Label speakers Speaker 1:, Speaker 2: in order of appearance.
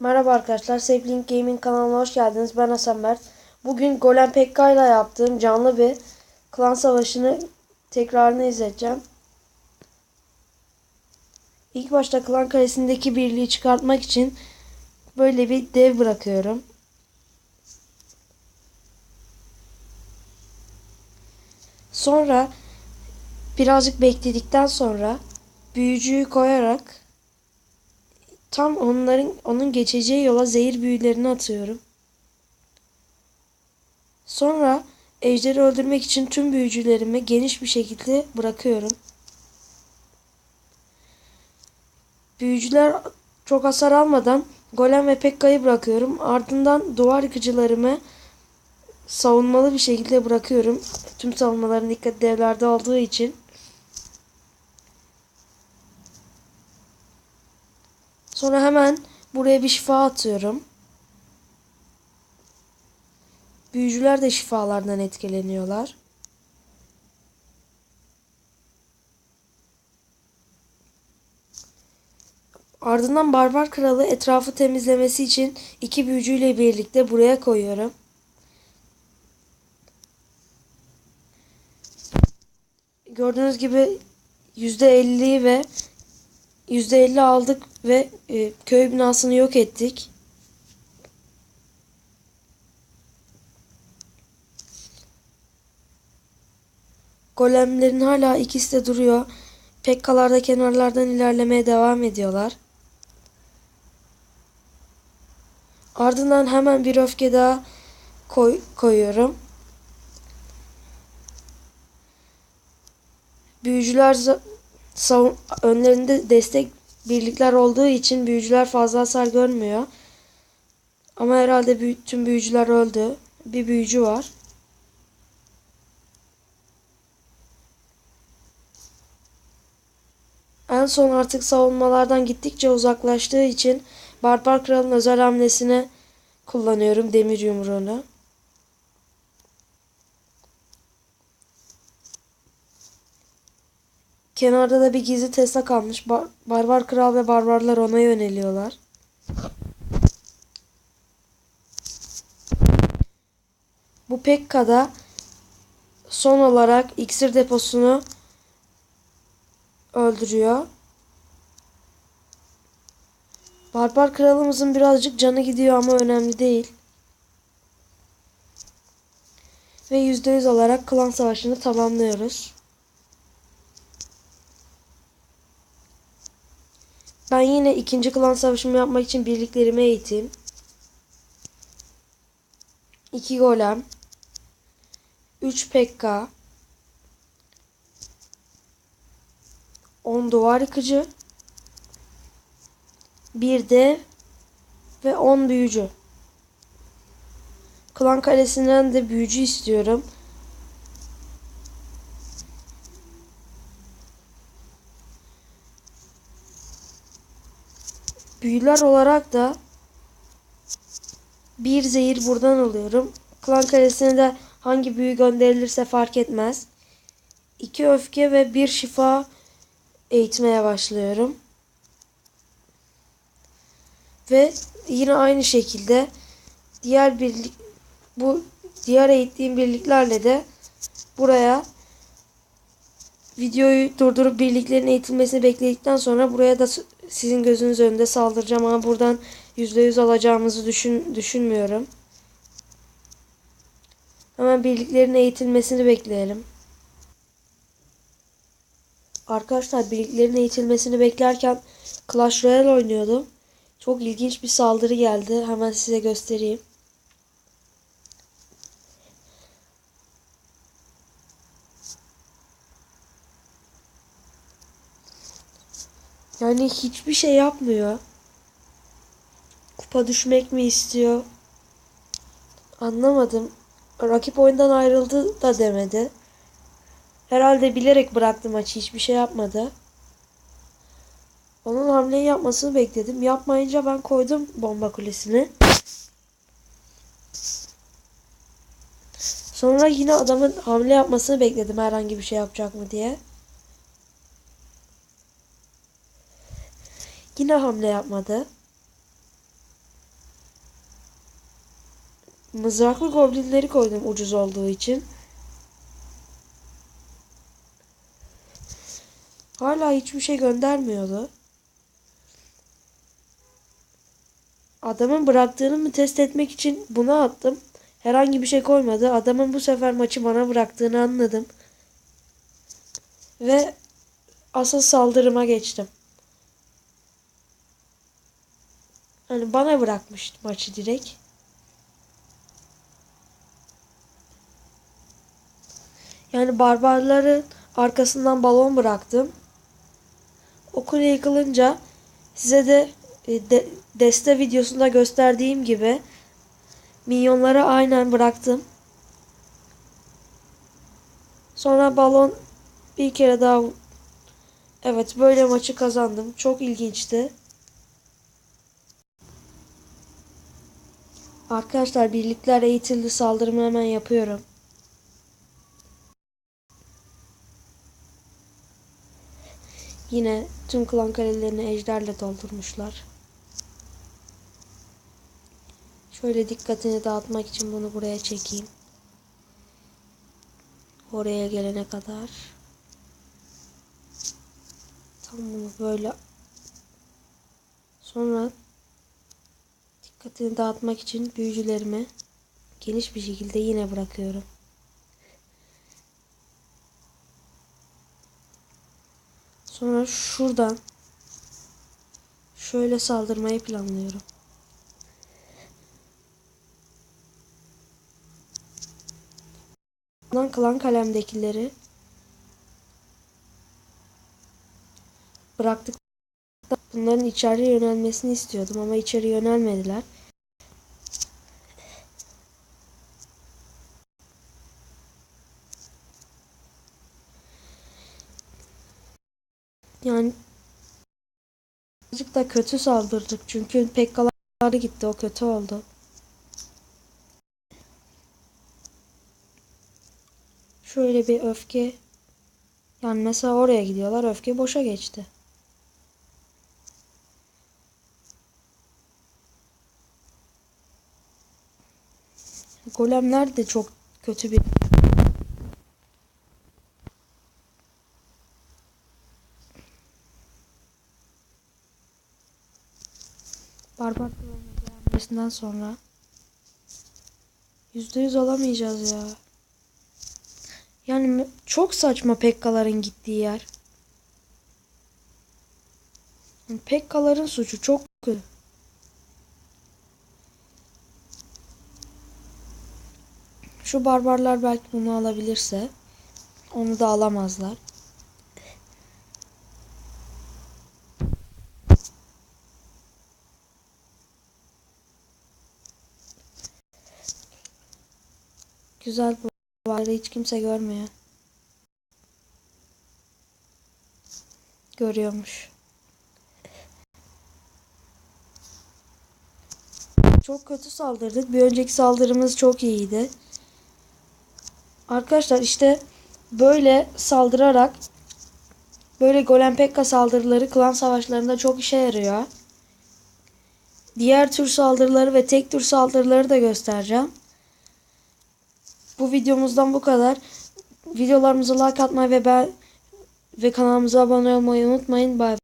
Speaker 1: Merhaba arkadaşlar, Sablink Gaming kanalına hoş geldiniz. Ben Hasan Mert. Bugün Golem Pekka ile yaptığım canlı bir klan savaşını tekrarını izleyeceğim. İlk başta klan kalesindeki birliği çıkartmak için böyle bir dev bırakıyorum. Sonra birazcık bekledikten sonra büyücüyü koyarak tam onların onun geçeceği yola zehir büyülerini atıyorum. Sonra ejderi öldürmek için tüm büyücülerimi geniş bir şekilde bırakıyorum. Büyücüler çok hasar almadan Golem ve Pekka'yı bırakıyorum. Ardından duvar yıkıcılarımı savunmalı bir şekilde bırakıyorum. Tüm savunmaların dikkat devlerde olduğu için. Sonra hemen buraya bir şifa atıyorum. Büyücüler de şifalardan etkileniyorlar. Ardından Barbar Kralı etrafı temizlemesi için iki büyücüyle birlikte buraya koyuyorum. Gördüğünüz gibi %50 ve %50 aldık ve e, köy binasını yok ettik. Golemlerin hala ikisi de duruyor. Pekkalar da kenarlardan ilerlemeye devam ediyorlar. Ardından hemen bir öfke daha koy, koyuyorum. Büyücüler savun önlerinde destek birlikler olduğu için büyücüler fazla hasar görmüyor. Ama herhalde büyü tüm büyücüler öldü. Bir büyücü var. En son artık savunmalardan gittikçe uzaklaştığı için Barbar Kral'ın özel hamlesini kullanıyorum demir yumruğunu. Kenarda da bir gizli Tesla kalmış. Bar Barbar Kral ve Barbarlar ona yöneliyorlar. Bu Pekka'da son olarak iksir deposunu öldürüyor. Barbar kralımızın birazcık canı gidiyor ama önemli değil. Ve %100 olarak klan savaşını tamamlıyoruz. Ben yine ikinci klan savaşımı yapmak için birliklerimi eğiteyim. 2 golem. 3 pekka. 10 duvar yıkıcı. Bir dev ve 10 büyücü. Klan kalesinden de büyücü istiyorum. Büyüler olarak da bir zehir buradan alıyorum. Klan kalesine de hangi büyü gönderilirse fark etmez. İki öfke ve bir şifa eğitmeye başlıyorum. Ve yine aynı şekilde diğer birlik bu diğer eğittiğim birliklerle de buraya videoyu durdurup birliklerin eğitilmesini bekledikten sonra buraya da sizin gözünüz önünde saldıracağım ama buradan %100 alacağımızı düşün, düşünmüyorum. Hemen birliklerin eğitilmesini bekleyelim. Arkadaşlar birliklerin eğitilmesini beklerken Clash Royale oynuyordum. Çok ilginç bir saldırı geldi. Hemen size göstereyim. Yani hiçbir şey yapmıyor. Kupa düşmek mi istiyor? Anlamadım. Rakip oyundan ayrıldı da demedi. Herhalde bilerek bıraktı maçı. Hiçbir şey yapmadı. Onun hamleyi yapmasını bekledim. Yapmayınca ben koydum bomba kulesini. Sonra yine adamın hamle yapmasını bekledim herhangi bir şey yapacak mı diye. Yine hamle yapmadı. mızraklı goblinleri koydum ucuz olduğu için. Hala hiçbir şey göndermiyordu. Adamın bıraktığını mı test etmek için bunu attım. Herhangi bir şey koymadı. Adamın bu sefer maçı bana bıraktığını anladım. Ve asıl saldırıma geçtim. Hani bana bırakmış maçı direkt. Yani barbarların arkasından balon bıraktım. O kule yıkılınca size de, e, de deste videosunda gösterdiğim gibi minyonları aynen bıraktım. Sonra balon bir kere daha Evet böyle maçı kazandım. Çok ilginçti. Arkadaşlar birlikler eğitildi saldırımı hemen yapıyorum. Yine tüm klan kalelerini ejderle doldurmuşlar. Şöyle dikkatini dağıtmak için bunu buraya çekeyim. Oraya gelene kadar. Tam bunu böyle sonra dikkatini dağıtmak için büyücülerimi geniş bir şekilde yine bırakıyorum. Sonra şuradan şöyle saldırmayı planlıyorum. Buradan klan kalemdekileri bıraktık. Bunların içeri yönelmesini istiyordum ama içeri yönelmediler. Yani birazcık da kötü saldırdık çünkü pekkalar gitti o kötü oldu. Şöyle bir öfke yani mesela oraya gidiyorlar öfke boşa geçti. Golemler de çok kötü bir Barbar gelmesinden sonra yüzde yüz alamayacağız ya. Yani çok saçma Pekkaların gittiği yer. Pekkaların suçu çok kötü. Şu barbarlar belki bunu alabilirse onu da alamazlar. Güzel bu vardı hiç kimse görmüyor. Görüyormuş. Çok kötü saldırdık. Bir önceki saldırımız çok iyiydi. Arkadaşlar işte böyle saldırarak böyle Golem Pekka saldırıları klan savaşlarında çok işe yarıyor. Diğer tür saldırıları ve tek tür saldırıları da göstereceğim. Bu videomuzdan bu kadar. Videolarımıza like atmayı ve ben ve kanalımıza abone olmayı unutmayın. Bay